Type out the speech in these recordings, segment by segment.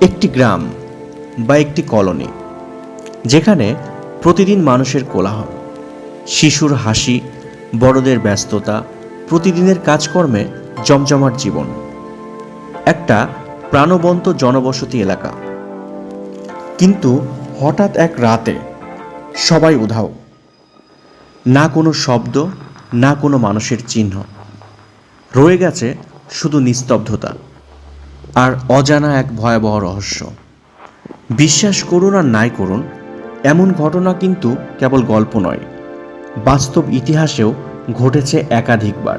একটি গ্রাম বা একটি কলোনি, যেখানে প্রতিদিন মানুষের কোলাহল, শিশুর হাসি, বড়দের ব্যস্ততা, প্রতিদিনের কাজকর্মে জমজমাট জীবন। একটা প্রাণবন্ত জনবসতি এলাকা। কিন্তু হঠাৎ এক রাতে সবাই উধাও। না কোনো শব্দ, না কোনো মানুষের চিহ্ন। রয়ে গেছে শুধু নিস্তব্ধতা। আর অজানা এক ভয়াবহ রহস্য। বিশ্বাস করুন আর নাই করুন, এমন ঘটনা কিন্তু কেবল গল্প নয়, বাস্তব ইতিহাসেও ঘটেছে একাধিকবার।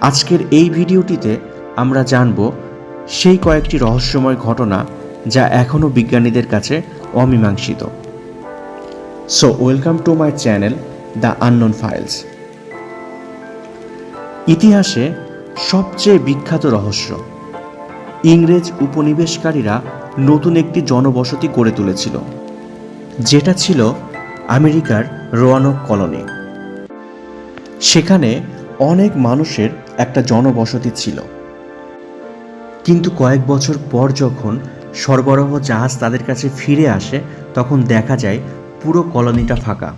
আজকের এই ভিডিওটিতে আমরা জানব সেই কয়েকটি রহস্যময় ঘটনা যা এখনও বিজ্ঞানীদের কাছে অমীমাংসিত। So welcome to my channel the unknown files ইতিহাসে সবচেয়ে বিখ্যাত রহস্য ইংরেজ উপনিবেশকারীরা নতুন একটি জনবসতি গড়ে তুলেছিল, যেটা ছিল আমেরিকার রোয়ানক কলোনি। সেখানে অনেক মানুষের একটা জনবসতি ছিল। কিন্তু কয়েক বছর পর যখন সরবরাহ জাহাজ তাদের কাছে ফিরে আসে, তখন দেখা যায় পুরো কলোনিটা ফাঁকা।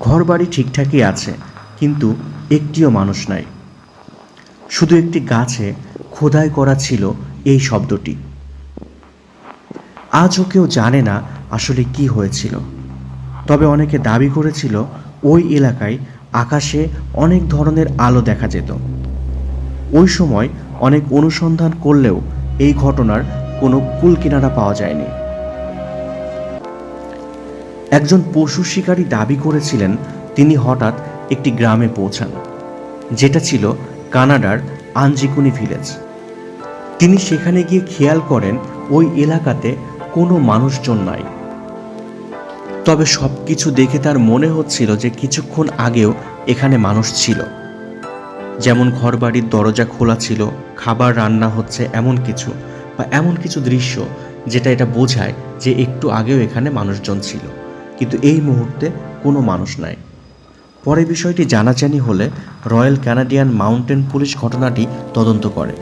ঘরবাড়ি ঠিকঠাকই আছে, কিন্তু একটিও মানুষ নাই। শুধু একটি গাছে খোদাই করা ছিল এই শব্দটি। আজও কেউ জানে না আসলে কি হয়েছিল। তবে অনেকে দাবি করেছিল ওই এলাকায় আকাশে অনেক ধরনের আলো দেখা যেত। ওই সময় অনেক অনুসন্ধান করলেও এই ঘটনার কোনো কুল কিনারা পাওয়া যায়নি। একজন পশু শিকারী দাবি করেছিলেন তিনি হঠাৎ একটি গ্রামে পৌঁছান, যেটা ছিল কানাডার আঞ্জিকুনি ভিলেজ। তিনি সেখানে গিয়ে খেয়াল করেন ওই এলাকাতে কোনো মানুষজন নাই। তবে সব কিছু দেখে তার মনে হচ্ছিল যে কিছুক্ষণ আগেও এখানে মানুষ ছিল। যেমন ঘরবাড়ির দরজা খোলা ছিল, খাবার রান্না হচ্ছে এমন কিছু বা এমন কিছু দৃশ্য যেটা এটা বোঝায় যে একটু আগেও এখানে মানুষজন ছিল। কিন্তু এই মুহূর্তে কোনো মানুষ নাই। পরে বিষয়টি জানাজানি হলে রয়্যাল কানাডিয়ান মাউন্টেন পুলিশ ঘটনাটি তদন্ত করে।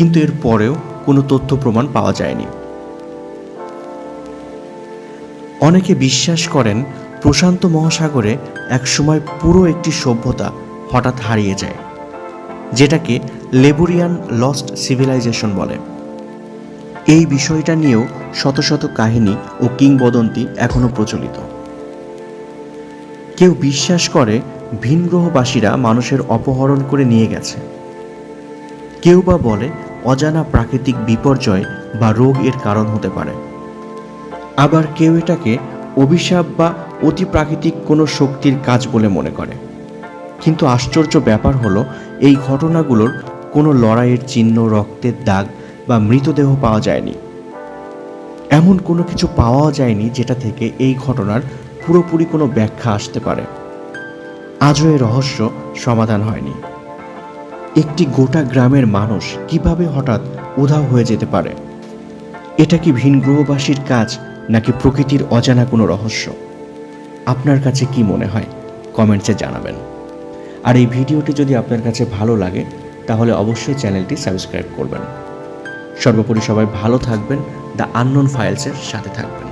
কিন্তু এর পরেও কোনো তথ্য প্রমাণ পাওয়া যায়নি। অনেকে বিশ্বাস করেন প্রশান্ত মহাসাগরে একসময় পুরো একটি সভ্যতা হঠাৎ হারিয়ে যায়, যেটাকে লেবুরিয়ান লস্ট সিভিলাইজেশন বলে। এই বিষয়টা নিয়েও শত শত কাহিনী ও কিংবদন্তি এখনও প্রচলিত। কেউ বিশ্বাস করে ভিনগ্রহবাসীরা মানুষের অপহরণ করে নিয়ে গেছে। কেউ বা বলে অজানা প্রাকৃতিক বিপর্যয় বা রোগ এর কারণ হতে পারে। আবার কেউ এটাকে অভিশাপ বা অতি প্রাকৃতিক কোনো শক্তির কাজ বলে মনে করে। কিন্তু আশ্চর্য ব্যাপার হলো, এই ঘটনাগুলোর কোনো লড়াইয়ের চিহ্ন, রক্তের দাগ বা মৃতদেহ পাওয়া যায়নি। এমন কোনো কিছু পাওয়া যায়নি যেটা থেকে এই ঘটনার পুরোপুরি কোনো ব্যাখ্যা আসতে পারে। আজও এই রহস্য সমাধান হয়নি। একটি গোটা গ্রামের মানুষ কীভাবে হঠাৎ উধাও হয়ে যেতে পারে? এটা কি ভিন গ্রহবাসীর কাজ নাকি প্রকৃতির অজানা কোনো রহস্য? আপনার কাছে কি মনে হয়? কমেন্টসে জানাবেন। আর এই ভিডিওটি যদি আপনার কাছে ভালো লাগে, তাহলে অবশ্যই চ্যানেলটি সাবস্ক্রাইব করবেন। সর্বোপরি সবাই ভালো থাকবেন, দ্য আননোন ফাইলসের সাথে থাকবেন।